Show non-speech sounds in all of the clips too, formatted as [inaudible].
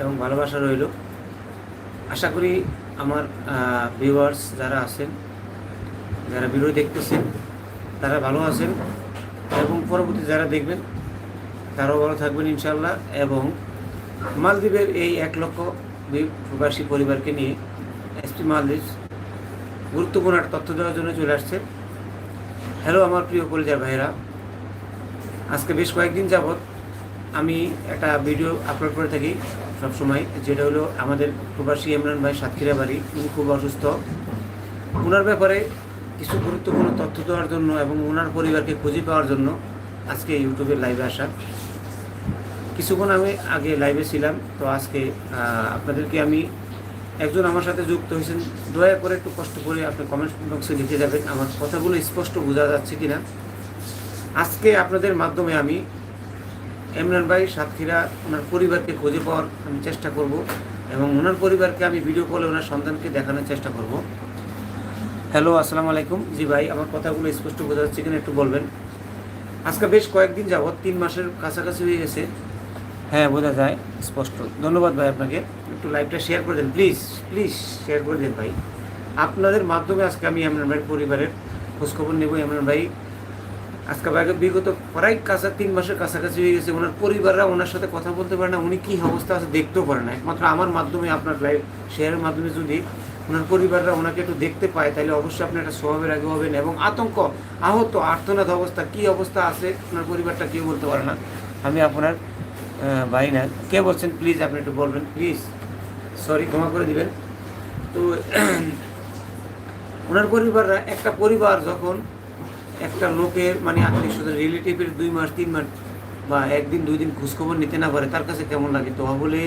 এবং ভালোবাসা রইল। আশা করি আমার ভিউয়ার্স যারা আছেন, যারা ভিডিও দেখতেছেন, তারা ভালো আছেন এবং পরবর্তী যারা দেখবেন, তারাও ভালো থাকবেন ইনশাল্লাহ এবং মালদ্বীপের এই এক লক্ষ প্রবাসী পরিবারকে নিয়ে এসপি মালদ্বীপ গুরুত্বপূর্ণ একটা তথ্য দেওয়ার জন্য চলে আসছে। হ্যালো আমার প্রিয় কলিজার ভাইরা আজকে বেশ কয়েকদিন যাবৎ আমি একটা ভিডিও আপলোড করে থাকি। সবসময়, যেটা হলো আমাদের প্রবাসী ইমরান ভাই সাতক্ষীরা বাড়ি, উনি খুব অসুস্থ। ওনার ব্যাপারে কিছু গুরুত্বপূর্ণ তথ্য দেওয়ার জন্য এবং ওনার পরিবারকে খুঁজে পাওয়ার জন্য আজকে ইউটিউবে লাইভে আসা। কিছুক্ষণ আমি আগে লাইভে ছিলাম, তো আজকে আপনাদেরকে আমি একজন আমার সাথে যুক্ত হয়েছেন। দয়া করে একটু কষ্ট করে আপনি কমেন্ট বক্সে লিখে যাবেন। আমার কথাগুলো স্পষ্ট বোঝা যাচ্ছে কিনা। আজকে আপনাদের মাধ্যমে আমি ইমরান ভাই সাতক্ষীরা, ওনার পরিবারকে খুঁজে পাওয়ার আমি চেষ্টা করব এবং ওনার পরিবারকে আমি ভিডিও কলে ওনার সন্তানকে দেখানোর চেষ্টা করব। হ্যালো আসসালামু আলাইকুম। জি ভাই, আমার কথাগুলো স্পষ্ট বোঝা যাচ্ছে কিনা একটু বলবেন। আজকে বেশ কয়েকদিন যাবৎ, তিন মাসের কাছাকাছি হয়ে গেছে। হ্যাঁ বোঝা যায়, স্পষ্ট। ধন্যবাদ ভাই আপনাকে। একটু লাইভটা শেয়ার করে দেন প্লিজ প্লিজ শেয়ার করে দেন ভাই। আপনাদের মাধ্যমে আজকে আমি ইমরান ভাইয়ের পরিবারের খোঁজখবর নেব। ইমরান ভাই আজকে ভাইকে বিগত প্রায় কাছা তিন মাসের কাছাকাছি হয়ে গেছে, ওনার পরিবাররা ওনার সাথে কথা বলতে পারে না, উনি কী অবস্থা আছে দেখতেও পারে না। একমাত্র আমার মাধ্যমে, আপনার লাইভ শেয়ারের মাধ্যমে যদি ওনার পরিবাররা ওনাকে একটু দেখতে পায়, তাহলে অবশ্যই আপনি একটা স্বভাবের আগে হবেন এবং আতঙ্ক, আহত, আর্তনাদ অবস্থা, কী অবস্থা আছে, ওনার পরিবারটা কেউ বলতে পারে না। আমি আপনার ভাই না, কে বলছেন প্লিজ আপনি একটু বলবেন প্লিজ সরি ক্ষমা করে দিবেন। তো, [clears throat] ওনার পরিবাররা, একটা পরিবার যখন একটা লোকের মানে আত্মীয় স্বজন রিলেটিভের দুই মাস, তিন মাস বা একদিন, দুই দিন খোঁজখবর নিতে না পারে, তার কাছে কেমন লাগে? তো বলে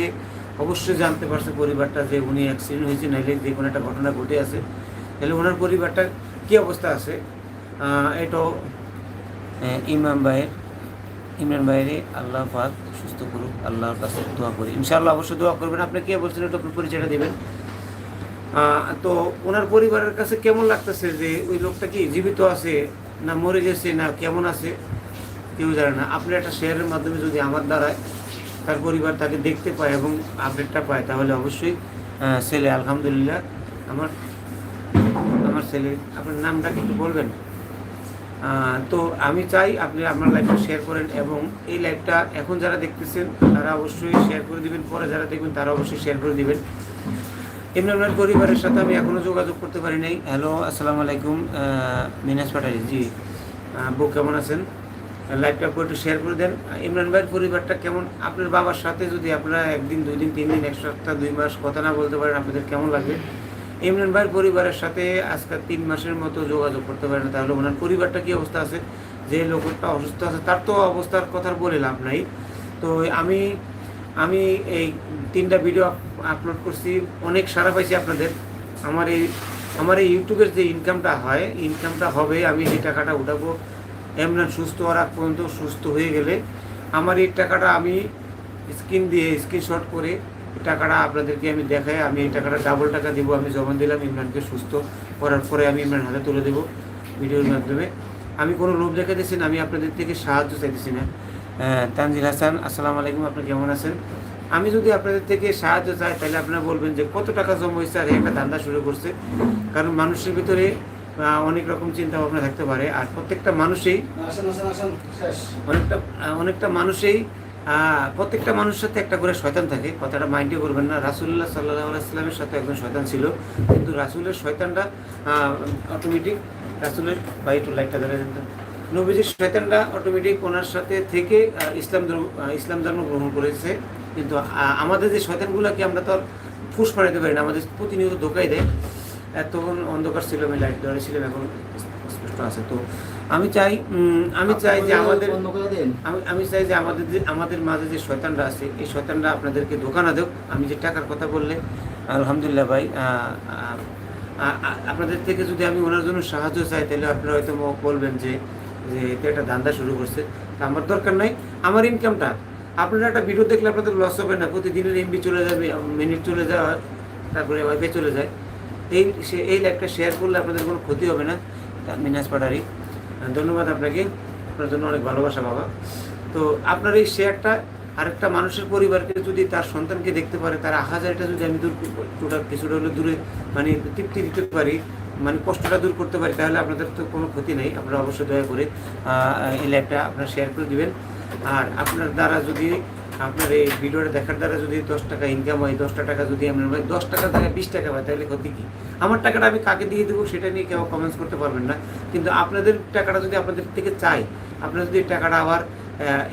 অবশ্যই জানতে পারছে পরিবারটা যে উনি অ্যাক্সিডেন্ট হয়েছে, নাইলে যে কোনো একটা ঘটনা ঘটে আছে। তাহলে ওনার পরিবারটা কী অবস্থা আছে? এটাও ইমাম ভাইয়ের, ইমরান ভাইরে আল্লাহ পাক সুস্থ করুক, আল্লাহর কাছে দোয়া করি। ইনশাআল্লাহ অবশ্যই দোয়া করবেন। আপনি কে বলছেন একটু পরিচয়টা দেবেন? তো ওনার পরিবারের কাছে কেমন লাগতেছে যে ওই লোকটা কি জীবিত আছে? না মরে গেছে, না কেমন আছে, কেউ জানে না। আপনি একটা শেয়ারের মাধ্যমে যদি আমার দ্বারায় তার পরিবার তাকে দেখতে পায় এবং আপডেটটা পায়, তাহলে অবশ্যই ছেলে, আলহামদুলিল্লাহ, আমার আমার ছেলে, আপনার নামটা কি একটু বলবেন? তো আমি চাই আপনি আপনার লাইফটা শেয়ার করেন এবং এই লাইফটা এখন যারা দেখতেছেন, তারা অবশ্যই শেয়ার করে দিবেন, পরে যারা দেখবেন, তারা অবশ্যই শেয়ার করে দিবেন। আপনার পরিবারের সাথে আমি এখনও যোগাযোগ করতে পারি নাই। হ্যালো আসসালামু আলাইকুম আহ, মিনাজ পাটারি জি বউ কেমন আছেন? লাইভটা একটু শেয়ার করে দেন। ইমরান ভাইয়ের পরিবারটা কেমন? আপনার বাবার সাথে যদি আপনারা একদিন দুই দিন তিন দিন এক সপ্তাহ দুই মাস কথা না বলতে পারেন আপনাদের কেমন লাগবে? ইমরান ভাইয়ের পরিবারের সাথে আজকে তিন মাসের মতো যোগাযোগ করতে পারেন তাহলে ওনার পরিবারটা কী অবস্থা আছে? যে লোকটা অসুস্থ আছে তার তো অবস্থার কথা বলে লাভ নাই। তো আমি আমি এই তিনটা ভিডিও আপলোড করছি। অনেক সারা পাইছি আপনাদের। আমার এই আমার এই ইউটিউবের যে ইনকামটা হয় ইনকামটা হবে, আমি যে টাকাটা উঠাবো। এমরান সুস্থ হওয়ার আগ পর্যন্ত সুস্থ হয়ে গেলে আমার এই টাকাটা আমি স্ক্রিন দিয়ে স্ক্রিনশট করে টাকাটা আপনাদেরকে আমি দেখাই। আমি এই টাকাটা ডাবল টাকা দিব, আমি জমা দিলাম, ইমরানকে সুস্থ করার পরে আমি ইমরান হাতে তুলে দেবো ভিডিওর মাধ্যমে। আমি কোনো লোভ দেখাতেছি না, আমি আপনাদের থেকে সাহায্য চাইতেছি না। তানজিল হাসান আসসালামু আলাইকুম আপনি কেমন আছেন? আমি যদি আপনাদের থেকে সাহায্য চাই তাহলে আপনারা বলবেন যে কত টাকা জমা হয়েছে আর একটা ধান্দা শুরু করছে। কারণ মানুষের ভিতরে অনেক রকম চিন্তা ভাবনা থাকতে পারে। আর প্রত্যেকটা মানুষই অনেকটা অনেকটা মানুষই প্রত্যেকটা মানুষের সাথে একটা করে শয়তান থাকে। কথাটা মাইন্ডে করবেন না। রাসুল্লাহ সাল্লাহ আলাইস্লামের সাথে একজন শয়তান ছিল। কিন্তু রাসুলের শয়তানটা অটোমেটিক রাসুলের বা একটু লাইটটা ধরে। নবীজির শয়তানটা অটোমেটিক ওনার সাথে থেকে ইসলাম ধর্ম ইসলাম ধর্ম গ্রহণ করেছে। কিন্তু আমাদের যে শয়তানগুলোকে আমরা তো আর ফুস মারাতে পারি না আমাদের প্রতিনিয়ত ধোকাই দেয়। এতক্ষণ অন্ধকার ছিল আমি লাইট ধরে ছিলাম এখন স্পষ্ট আছে। তো আমি চাই আমি চাই যে আমাদের আমি আমি চাই যে আমাদের যে আমাদের মাঝে যে শয়তানরা আছে এই শয়তানরা আপনাদেরকে ধোকা না দেব আমি যে টাকার কথা বললে আলহামদুলিল্লাহ ভাই আপনাদের থেকে যদি আমি ওনার জন্য সাহায্য চাই তাহলে আপনারা হয়তো বলবেন যে যে এতে একটা ধান্দা শুরু করছে। আমার দরকার নাই। আমার ইনকামটা আপনারা একটা ভিডিও দেখলে আপনাদের লস হবে না। প্রতিদিনের এমবি চলে যাবে মিনিট চলে যাওয়া তারপরে ওয়াইফাই চলে যায়। এই সে- এই লাইভটা শেয়ার করলে আপনাদের কোনো ক্ষতি হবে না। মিনাজ পাটারি ধন্যবাদ আপনাকে। আপনার জন্য অনেক ভালোবাসা, বাবা। তো আপনার এই শেয়ারটা আরেকটা মানুষের পরিবারকে যদি তার সন্তানকে দেখতে পারে, তার আহাজারিটা যদি আমি দূর কিছুটা হলে দূরে মানে তৃপ্তি দিতে পারি মানে কষ্টটা দূর করতে পারি, তাহলে আপনাদের তো কোনো ক্ষতি নেই। আপনারা অবশ্যই দয়া করে এই লাইভটা আপনারা শেয়ার করে দিবেন। আর আপনার দ্বারা যদি, আপনার এই ভিডিওটা দেখার দ্বারা যদি দশ টাকা ইনকাম হয় দশটা টাকা যদি ভাই দশ টাকা থেকে বিশ টাকা হয়, তাহলে ক্ষতি কী? আমার টাকাটা আমি কাকে দিয়ে দেবো সেটা নিয়ে কেউ কমেন্টস করতে পারবেন না। কিন্তু আপনাদের টাকাটা যদি আপনাদের থেকে চাই, আপনারা যদি টাকাটা আবার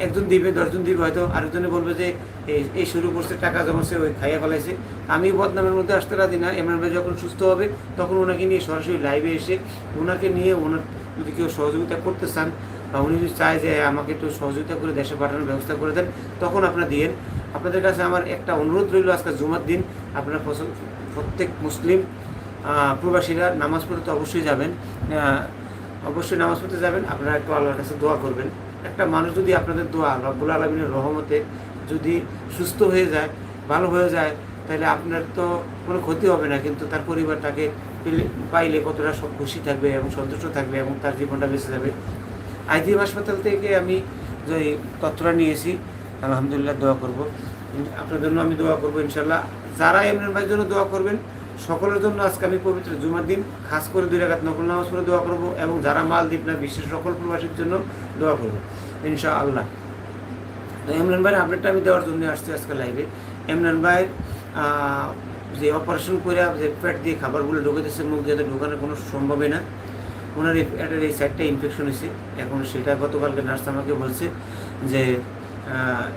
একজন দিবে, দশজন দিবে, হয়তো আরেকজনে বলবে যে এই- শুরু করছে, টাকা জমাচ্ছে, ওই খাইয়া ফেলাইছে। আমি বদনামের মধ্যে আসতে রাজি না। এমন যখন সুস্থ হবে, তখন ওনাকে নিয়ে সরাসরি লাইভে এসে ওনাকে নিয়ে ওনার যদি কেউ সহযোগিতা করতে চান বা উনি যদি চায় যে আমাকে একটু সহযোগিতা করে দেশে পাঠানোর ব্যবস্থা করে দেন, তখন আপনারা দিয়েন আপনাদের কাছে আমার একটা অনুরোধ রইল আজকে জুমার দিন। আপনারা প্রত্যেক মুসলিম প্রবাসীরা নামাজ পড়তে অবশ্যই যাবেন। অবশ্যই নামাজ পড়তে যাবেন। আপনারা একটু আল্লাহর কাছে দোয়া করবেন। একটা মানুষ যদি আপনাদের দোয়া রব্বুল আলমিনের রহমতে যদি সুস্থ হয়ে যায়, ভালো হয়ে যায়, তাহলে আপনার তো কোনো ক্ষতি হবে না, কিন্তু তার পরিবার তাকে পাইলে কতটা সব খুশি থাকবে এবং সন্তুষ্ট থাকবে এবং তার জীবনটা বেঁচে যাবে। আইজিএম হাসপাতাল থেকে আমি যে তথ্যটা নিয়েছি, আলহামদুলিল্লাহ দোয়া করব। আপনার জন্য আমি দোয়া করব ইনশাল্লাহ যারা ইমরান ভাইয়ের জন্য দোয়া করবেন সকলের জন্য আজকে আমি পবিত্র জুমার দিন, খাস করে দুই রাকাত নকল নামাজ পড়ে দোয়া করব এবং যারা মালদ্বীপ না, বিশ্বের সকল প্রবাসীর জন্য দোয়া করব ইনশা আল্লাহ তো ইমরান ভাইয়ের আপডেটটা আমি দেওয়ার জন্য আসছি আজকে লাইভে ইমরান ভাইয়ের যে অপারেশন করে যে পেট দিয়ে খাবারগুলো ঢুকে দিচ্ছে মুখ দিয়ে ঢোকানোর কোনো সম্ভবই না। ওনার এই পেটের এই সাইডটা ইনফেকশন হয়েছে এখন সেটা গতকালকে নার্স আমাকে বলছে যে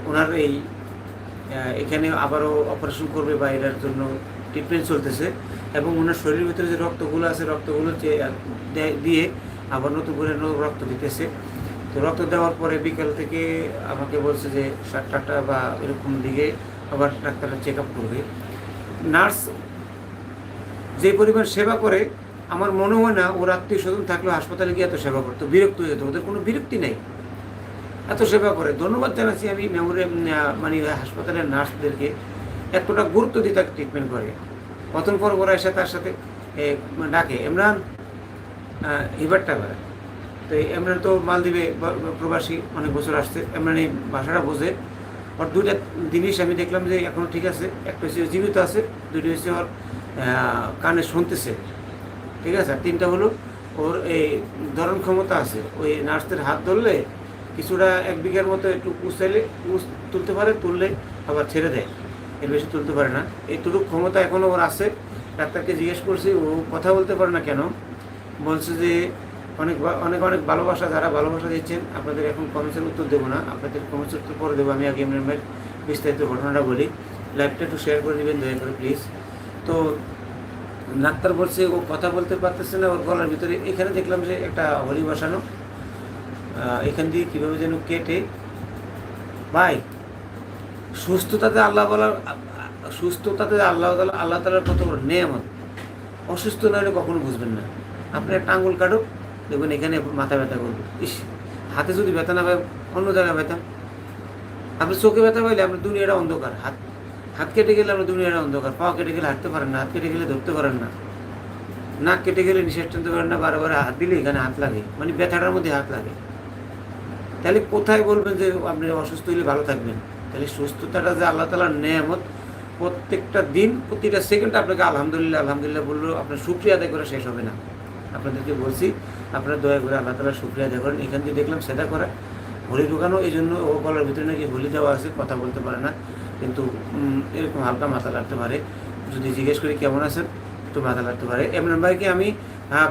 ওনার এই এখানে আবারও অপারেশন করবে বা এটার জন্য ট্রিটমেন্ট চলতেছে এবং ওনার শরীরের ভিতরে যে রক্তগুলো আছে, রক্তগুলো যে দিয়ে আবার নতুন করে রক্ত দিতেছে। তো রক্ত দেওয়ার পরে বিকেল থেকে আমাকে বলছে যে সাতটা আটটা বা এরকম দিকে আবার ডাক্তাররা চেক আপ করবে। নার্স যে পরিমাণ সেবা করে, আমার মনে হয় না ওর আত্মীয় স্বজন থাকলেও হাসপাতালে গিয়ে এত সেবা করতো, বিরক্ত হয়ে যেত। ওদের কোনো বিরক্তি নেই। এত সেবা করে। ধন্যবাদ জানাচ্ছি আমি মেমোরি মানে হাসপাতালের নার্সদেরকে। এতটা গুরুত্ব দিয়ে তাকে ট্রিটমেন্ট করে। প্রথম পর ওরা এসে তার সাথে ডাকে। ইমরান হিবারটা করে তো এই ইমরান তো মালদ্বীপে প্রবাসী, অনেক বছর আসছে। ইমরান এই ভাষাটা বোঝে। ওর দুইটা জিনিস আমি দেখলাম যে এখনও ঠিক আছে। একটা হচ্ছে জীবিত আছে, দুইটা হচ্ছে ওর কানে শুনতেছে। ঠিক আছে? আর তিনটা হলো ওর এই ধরন ক্ষমতা আছে। ওই নার্সদের হাত ধরলে কিছুটা এক বিঘার মতো একটু উঁচাইলে উঁচ তুলতে পারে, তুললে আবার ছেড়ে দেয়। এর বেশি তুলতে পারে না। এইটুকু ক্ষমতা এখনও ওর আছে। ডাক্তারকে জিজ্ঞেস করছি, ও কথা বলতে পারে না কেন? বলছে যে, অনেক অনেক অনেক ভালোবাসা, যারা ভালোবাসা দিচ্ছেন, আপনাদের এখন কমেন্টসের উত্তর দেবো না। আপনাদের কমেন্টসের উত্তর পরে দেবো। আমি আগে ভাইয়ের বিস্তারিত ঘটনাটা বলি। লাইভটা একটু শেয়ার করে দেবেন, দয়া করে প্লিজ তো, ডাক্তার বলছে, ও কথা বলতে পারতেছে না, ওর গলার ভিতরে। এখানে দেখলাম যে একটা হরি বসানো। এখান দিয়ে কীভাবে যেন কেটে। ভাই, সুস্থতাতে আল্লাহ বলার সুস্থতাতে আল্লাহ আল্লাহ তালার কত বড় নেয়ামত। অসুস্থ না হলে কখনো বুঝবেন না। আপনি একটা আঙুল কাটো দেখবেন এখানে মাথা ব্যথা করবে। ইস, হাতে যদি ব্যথা না পায় অন্য জায়গায় ব্যথা। আপনি চোখে ব্যথা পাইলে আপনার দুনিয়াটা অন্ধকার। হাত হাত কেটে গেলে আপনার দুনিয়াটা অন্ধকার। পা কেটে গেলে হাঁটতে পারেন না, হাত কেটে গেলে ধরতে পারেন না। নাক কেটে গেলে নিঃশ্বাস টানতে পারেন না, বারবার হাত দিলে এখানে হাত লাগে। মানে ব্যথাটার মধ্যে হাত লাগে। তাহলে কোথায় বলবেন যে আপনি অসুস্থ হলে ভালো থাকবেন? তাহলে সুস্থতাটা যে আল্লাহ তালার নেয়ামত, প্রত্যেকটা দিন, প্রতিটা সেকেন্ড আপনাকে আলহামদুলিল্লাহ আলহামদুলিল্লাহ বললেও আপনার সুক্রিয়া আদায় করে শেষ হবে না। আপনাদেরকে বলছি, আপনারা দয়া করে আল্লাহ তালা সুক্রিয়া আদায় করেন। এখান থেকে দেখলাম সেটা করা হোলি ঢুকানো এই জন্য ও গলার ভিতরে নাকি হোলি দেওয়া আছে, কথা বলতে পারে না। কিন্তু এরকম হালকা মাথা লাগতে পারে। যদি জিজ্ঞেস করি, কেমন আছেন? একটু মাথা লাগতে পারে। এমরান ভাইকে আমি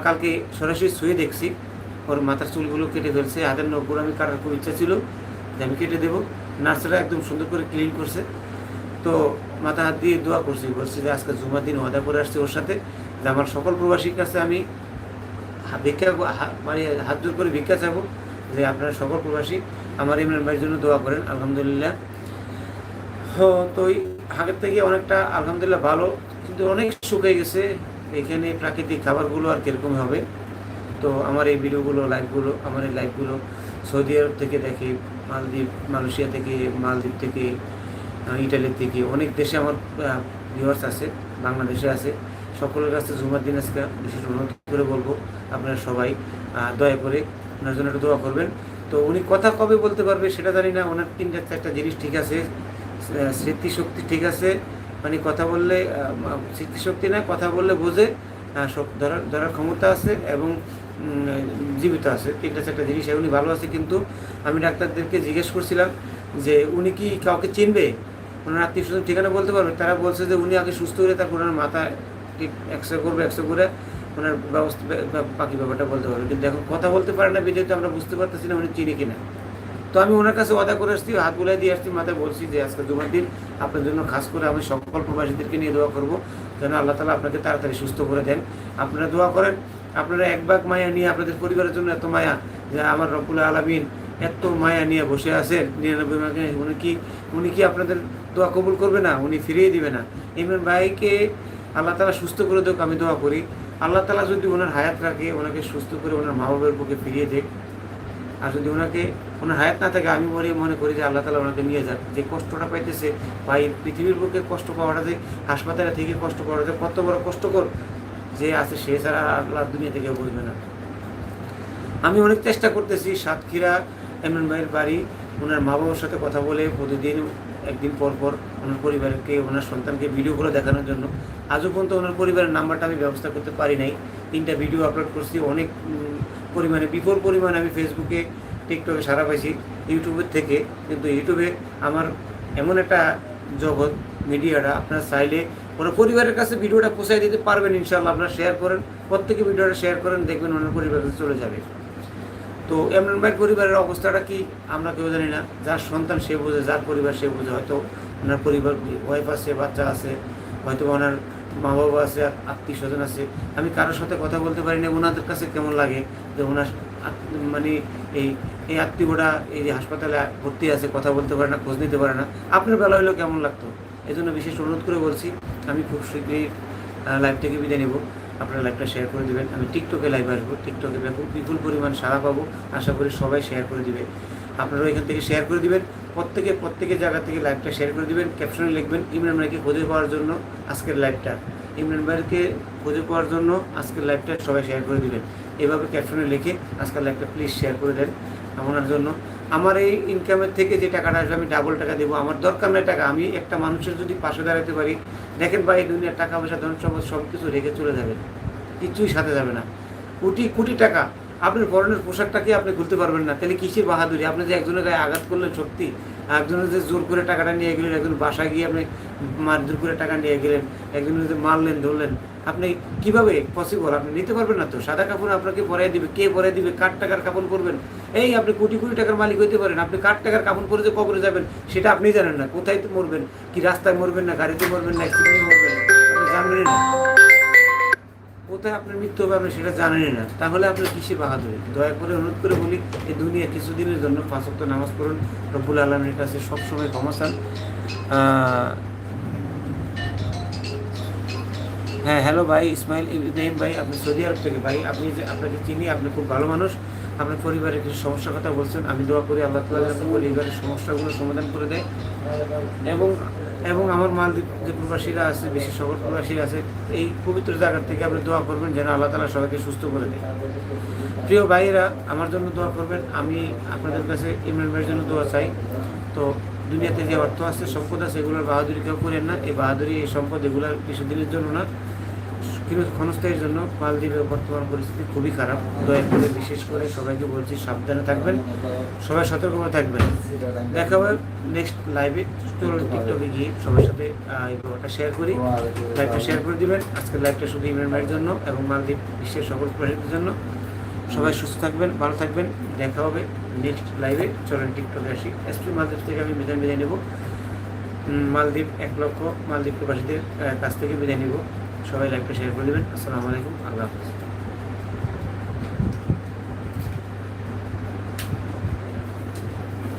কালকে সরাসরি শুয়ে দেখছি। ওর মাথার চুলগুলো কেটে ফেলছে হাতের নখগুলো আমি কাটার খুব ইচ্ছা ছিল যে আমি কেটে দেবো। নার্সরা একদম সুন্দর করে ক্লিন করছে। তো মাথা হাত দিয়ে দোয়া করছি, বলছি যে আজকে জুমার দিন ওয়াদা করে আসছি ওর সাথে, যে আমার সকল প্রবাসীর কাছে আমি ভিক্ষা মানে হাত জোর করে ভিক্ষা চাবো যে আপনারা সকল প্রবাসী আমার ইমরান ভাইয়ের জন্য দোয়া করেন, আলহামদুলিল্লাহ। তো ওই আগের থেকে অনেকটা আলহামদুলিল্লাহ ভালো, কিন্তু অনেক শুকিয়ে গেছে। এখানে প্রাকৃতিক খাবারগুলো আর কীরকম হবে? তো আমার এই ভিডিওগুলো লাইভগুলো আমার এই লাইভগুলো সৌদি আরব থেকে দেখে, মালদ্বীপ, মালয়েশিয়া থেকে, মালদ্বীপ থেকে ইটালি থেকে, অনেক দেশে আমার ভিউয়ার্স আছে, বাংলাদেশে আছে। সকলের কাছে জুমার দিন আজকে বিশেষ অনুরোধ করে বলব আপনারা সবাই দয়া করে ওনার জন্য একটু দোয়া করবেন। তো উনি কথা কবে বলতে পারবে সেটা জানি না, ওনার তিনটা চারটা জিনিস ঠিক আছে স্মৃতিশক্তি ঠিক আছে মানে কথা বললে স্মৃতিশক্তি না কথা বললে বোঝে ধরার ধরার ক্ষমতা আছে এবং জীবিত আছে। তিনটা চারটা জিনিস উনি ভালো আছে, কিন্তু আমি ডাক্তারদেরকে জিজ্ঞেস করছিলাম যে উনি কি কাউকে চিনবে? ওনার আত্মীয় স্বজন ঠিকানা বলতে পারবে? তারা বলছে যে উনি আগে সুস্থ হলে তারপর ওনার মাথা একশো করবে একশো করে ওনার ব্যবস্থা বাকি ব্যাপারটা বলতে পারবে। কিন্তু এখন কথা বলতে পারে না বিজয় আমরা বুঝতে পারতেছি না উনি চিনি কিনা। তো আমি ওনার কাছে ওয়াদা করে আসছি, হাত বুলাই দিয়ে আসছি, মাথায় বলছি যে আজকে জুমার দিন আপনার জন্য খাস করে আমি সকল প্রবাসীদেরকে নিয়ে দোয়া করব, যেন আল্লাহ তালা আপনাকে তাড়াতাড়ি সুস্থ করে দেন। আপনারা দোয়া করেন আপনারা এক বাগ মায়া নিয়ে আপনাদের পরিবারের জন্য এত মায়া যে আমার রকুল আলমিন এত মায়া নিয়ে বসে আছেন। নিরানব্বই মাকে উনি কি উনি কি আপনাদের দোয়া কবুল করবে না? উনি ফিরিয়ে দিবে না। ইমরান ভাইকে আল্লাহ তালা সুস্থ করে দেখ, আমি দোয়া করি। আল্লাহ তালা যদি ওনার হায়াত রাখে, ওনাকে সুস্থ করে ওনার মা বাবার বুকে ফিরিয়ে দেয় আর যদি ওনাকে, ওনার হায়াত না থাকে, আমি মনে মনে করি যে আল্লাহ তালা ওনাকে নিয়ে যাক। যে কষ্টটা পাইতেছে এই পৃথিবীর বুকে কষ্ট পাওয়াটা যে, হাসপাতালে থেকে কষ্ট পাওয়াটা কত বড় কষ্টকর। যে আছে সে ছাড়া আল্লাহ দুনিয়া থেকে বুঝবে না। আমি অনেক চেষ্টা করতেছি সাতক্ষীরা এমন ভাইয়ের বাড়ি। ওনার মা বাবার সাথে কথা বলে প্রতিদিন একদিন পর পর ওনার পরিবারকে, ওনার সন্তানকে ভিডিও করে দেখানোর জন্য। আজও পর্যন্ত ওনার পরিবারের নাম্বারটা আমি ব্যবস্থা করতে পারি নাই। তিনটা ভিডিও আপলোড করছি। অনেক পরিমাণে, বিপুল পরিমাণে আমি ফেসবুকে টিকটকে সারা পাইছি ইউটিউবের থেকে। কিন্তু ইউটিউবে আমার এমন একটা জগৎ মিডিয়াটা আপনার চাইলে ওনার পরিবারের কাছে ভিডিওটা পৌঁছায় দিতে পারবেন ইনশাল্লাহ আপনারা শেয়ার করেন, প্রত্যেকে ভিডিওটা শেয়ার করেন, দেখবেন ওনার পরিবারের কাছে চলে যাবে। তো এমরান ভাইয়ের পরিবারের অবস্থাটা কি? আমরা কেউ জানি না। যার সন্তান সে বোঝে, যার পরিবার সে বোঝে। হয়তো ওনার পরিবার ওয়াইফ আছে, বাচ্চা আছে, হয়তো ওনার মা বাবা আছে আত্মীয় স্বজন আছে। আমি কারোর সাথে কথা বলতে পারি না। ওনাদের কাছে কেমন লাগে যে ওনার মানে এই এই আত্মীয়টা এই যে হাসপাতালে ভর্তি আছে, কথা বলতে পারে না, খোঁজ নিতে পারে না। আপনার বেলা হলেও কেমন লাগতো? এই জন্য বিশেষ অনুরোধ করে বলছি, আমি খুব শীঘ্রই লাইভ থেকে বিদায় নেব। আপনারা লাইভটা শেয়ার করে দেবেন। আমি টিকটকে লাইভ আসব। টিকটকে ব্যাপক বিপুল পরিমাণ সাড়া পাবো। আশা করি সবাই শেয়ার করে দিবে। আপনারাও এখান থেকে শেয়ার করে দিবেন। প্রত্যেকে প্রত্যেকের জায়গা থেকে লাইভটা শেয়ার করে দিবেন। ক্যাপশনে লিখবেন, ইমরান ভাইকে খুঁজে পাওয়ার জন্য আজকের লাইভটা ইমরান ভাইকে খুঁজে পাওয়ার জন্য আজকের লাইভটা সবাই শেয়ার করে দিবেন। এভাবে ক্যাপশনে লিখে আজকের লাইভটা প্লিজ শেয়ার করে দেন। আমার জন্য আমার এই ইনকামের থেকে যে টাকাটা আসবে, আমি ডাবল টাকা দেবো। আমার দরকার নেই টাকা। আমি একটা মানুষের যদি পাশে দাঁড়াতে পারি, দেখেন ভাই দুনিয়ার টাকা পয়সা, ধন সম্পদ সব কিছু রেখে চলে যাবে। কিছুই সাথে যাবে না। কোটি কোটি টাকা। আপনার পরনের পোশাকটাকে আপনি খুলতে পারবেন না? তাহলে কিসের বাহাদুরি? আপনি যে একজনের গায়ে আঘাত করলেন সত্যি, একজনের যে জোর করে টাকাটা নিয়ে গেলেন, একজন বাসায় গিয়ে আপনি মারধর করে টাকা নিয়ে গেলেন, একজনের যে মারলেন, ধরলেন আপনি কীভাবে পসিবল আপনি নিতে পারবেন না তো। সাদা কাপড় আপনাকে পরাই দিবে। কে পরাই দিবে? কার টাকার কাপড় করবেন এই আপনি কোটি কোটি টাকার মালিক হইতে পারেন। আপনি কার টাকার কাপড় পরে যে কবরে যাবেন, সেটা আপনি জানেন না। কোথায় তো মরবেন? কি রাস্তায় মরবেন না? গাড়িতে মরবেন না? অ্যাক্সিডেন্টে মরবেন আপনি জানেনই না। কোথায় আপনার মৃত্যু হবে আপনি সেটা জানেনই না। তাহলে আপনার কিসে বাহাদুরি? দয়া করে অনুরোধ করে বলি, এই দুনিয়া কিছুদিনের জন্য পাঁচক্ত নামাজ পড়ুন। রব্বুল আলমের কাছে সবসময় ক্ষমা চান। হ্যাঁ হ্যালো ভাই, ইসমাইল ইব্রাহিম ভাই, আপনি সৌদি আরব থেকে। ভাই, আপনি যে আপনাকে চিনি, আপনি খুব ভালো মানুষ। আপনার পরিবারের কিছু সমস্যার কথা বলছেন, আমি দোয়া করি আল্লাহ তালা পরিবারের সমস্যাগুলো সমাধান করে দেয়। এবং এবং আমার মালদ্বীপ যে প্রবাসীরা আছে বেশি সকল প্রবাসী আছে, এই পবিত্র জায়গা থেকে আপনি দোয়া করবেন যেন আল্লাহ তালা সবাইকে সুস্থ করে দেয়। প্রিয় ভাইয়েরা, আমার জন্য দোয়া করবেন, আমি আপনাদের কাছে ইমরান ভাইয়ের জন্য দোয়া চাই। তো দুনিয়াতে যে অর্থ আছে, সম্পদ আছে, এগুলোর বাহাদুরি কেউ করেন না। এই বাহাদুরি, এই সম্পদ এগুলোর কিছুদিনের জন্য না। ক্ষণস্থায়ীর জন্য মালদ্বীপের বর্তমান পরিস্থিতি খুবই খারাপ। দয়া করে বিশেষ করে সবাইকে বলছি, সাবধানে থাকবেন। সবাই সতর্কভাবে থাকবেন। দেখা হবে নেক্সট লাইভে চলুন টিকটকে গিয়ে সবার সাথে এই ব্যাপারটা শেয়ার করি। লাইভটা শেয়ার করে দিবেন। আজকের লাইভটা শুধু ইমরান ভাইয়ের জন্য এবং মালদ্বীপ বিশ্বের সকল প্রবাসীদের জন্য। সবাই সুস্থ থাকবেন, ভালো থাকবেন। দেখা হবে নেক্সট লাইভে চলেন টিকটকে আসি। এসপি মালদ্বীপ থেকে আমি বিদায় বিদায় নেব। মালদ্বীপ এক লক্ষ মালদ্বীপ প্রবাসীদের কাছ থেকে বিদায় নেব। সবাই লাইভটা শেয়ার করে দেবেন। আসসালামু আলাইকুম। আল্লাহ হাফিজ।